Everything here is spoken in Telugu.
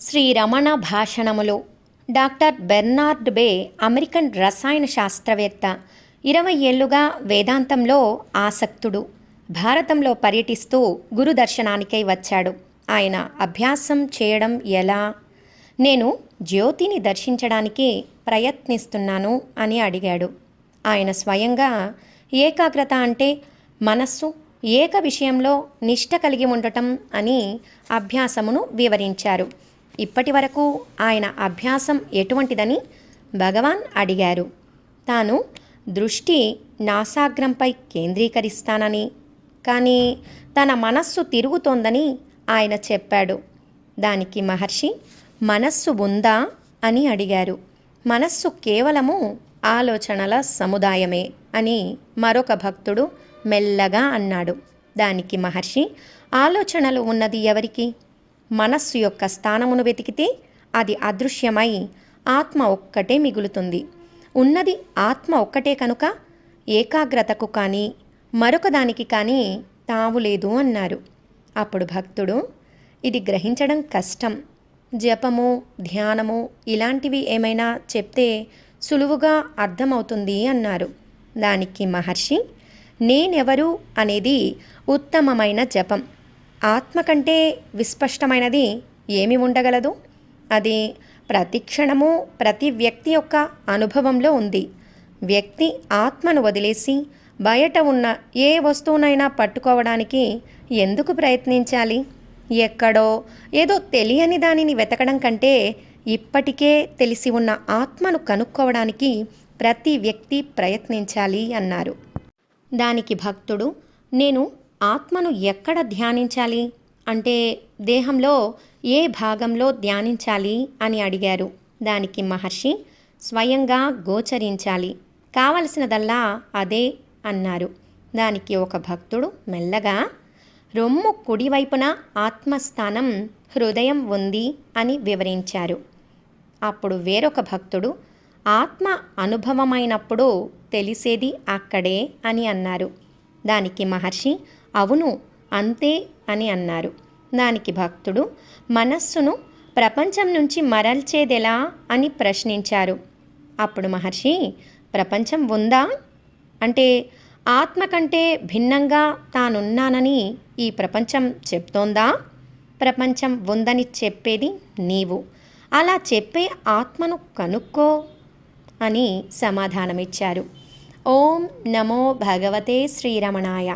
శ్రీ రమణ భాషణములు డాక్టర్ బెర్నార్డ్ బే అమెరికన్ రసాయన శాస్త్రవేత్త. ఇరవై ఏళ్ళుగా వేదాంతంలో ఆసక్తుడు. భారతంలో పర్యటిస్తూ గురు దర్శనానికై వచ్చాడు. ఆయన అభ్యాసం చేయడం ఎలా? నేను జ్యోతిని దర్శించడానికి ప్రయత్నిస్తున్నాను అని అడిగాడు. ఆయన స్వయంగా ఏకాగ్రత అంటే మనస్సు ఏక విషయంలో నిష్ట కలిగి ఉండటం అని అభ్యాసమును వివరించారు. ఇప్పటి వరకు ఆయన అభ్యాసం ఎటువంటిదని భగవాన్ అడిగారు. తాను దృష్టి నాసాగ్రంపై కేంద్రీకరిస్తానని కానీ తన మనస్సు తిరుగుతోందని ఆయన చెప్పాడు. దానికి మహర్షి మనస్సు ఉందా? అని అడిగారు. మనస్సు కేవలము ఆలోచనల సముదాయమే అని మరొక భక్తుడు మెల్లగా అన్నాడు. దానికి మహర్షి ఆలోచనలు ఉన్నది ఎవరికి? మనస్సు యొక్క స్థానమును వెతికితే అది అదృశ్యమై ఆత్మ ఒక్కటే మిగులుతుంది. ఉన్నది ఆత్మ ఒక్కటే కనుక ఏకాగ్రతకు కానీ మరొక దానికి కానీ తావు లేదు అన్నారు. అప్పుడు భక్తుడు ఇది గ్రహించడం కష్టం. జపము ధ్యానము ఇలాంటివి ఏమైనా చెప్తే సులువుగా అర్థమవుతుంది అన్నారు. దానికి మహర్షి నేనెవరు అనేది ఉత్తమమైన జపం. ఆత్మ కంటే విస్పష్టమైనది ఏమి ఉండగలదు? అది ప్రతి క్షణము ప్రతి వ్యక్తి యొక్క అనుభవంలో ఉంది. వ్యక్తి ఆత్మను వదిలేసి బయట ఉన్న ఏ వస్తువునైనా పట్టుకోవడానికి ఎందుకు ప్రయత్నించాలి? ఎక్కడో ఏదో తెలియని దానిని వెతకడం కంటే ఇప్పటికే తెలిసి ఉన్న ఆత్మను కనుక్కోవడానికి ప్రతి వ్యక్తి ప్రయత్నించాలి అన్నారు. దానికి భక్తుడు నేను ఆత్మను ఎక్కడ ధ్యానించాలి? అంటే దేహంలో ఏ భాగంలో ధ్యానించాలి అని అడిగారు. దానికి మహర్షి స్వయంగా గోచరించాలి. కావలసినదల్లా అదే అన్నారు. దానికి ఒక భక్తుడు మెల్లగా రొమ్ము కుడివైపున ఆత్మస్థానం హృదయం ఉంది అని వివరించారు. అప్పుడు వేరొక భక్తుడు ఆత్మ అనుభవమైనప్పుడు తెలిసేది అక్కడే అని అన్నారు. దానికి మహర్షి అవును అంతే అని అన్నారు. దానికి భక్తుడు మనస్సును ప్రపంచం నుంచి మరల్చేదెలా? అని ప్రశ్నించారు. అప్పుడు మహర్షి ప్రపంచం ఉందా? అంటే ఆత్మ కంటే భిన్నంగా తానున్నానని ఈ ప్రపంచం చెప్తోందా? ప్రపంచం ఉందని చెప్పేది నీవు. అలా చెప్పే ఆత్మను కనుక్కో అని సమాధానమిచ్చారు. ఓం నమో భగవతే శ్రీరమణాయ.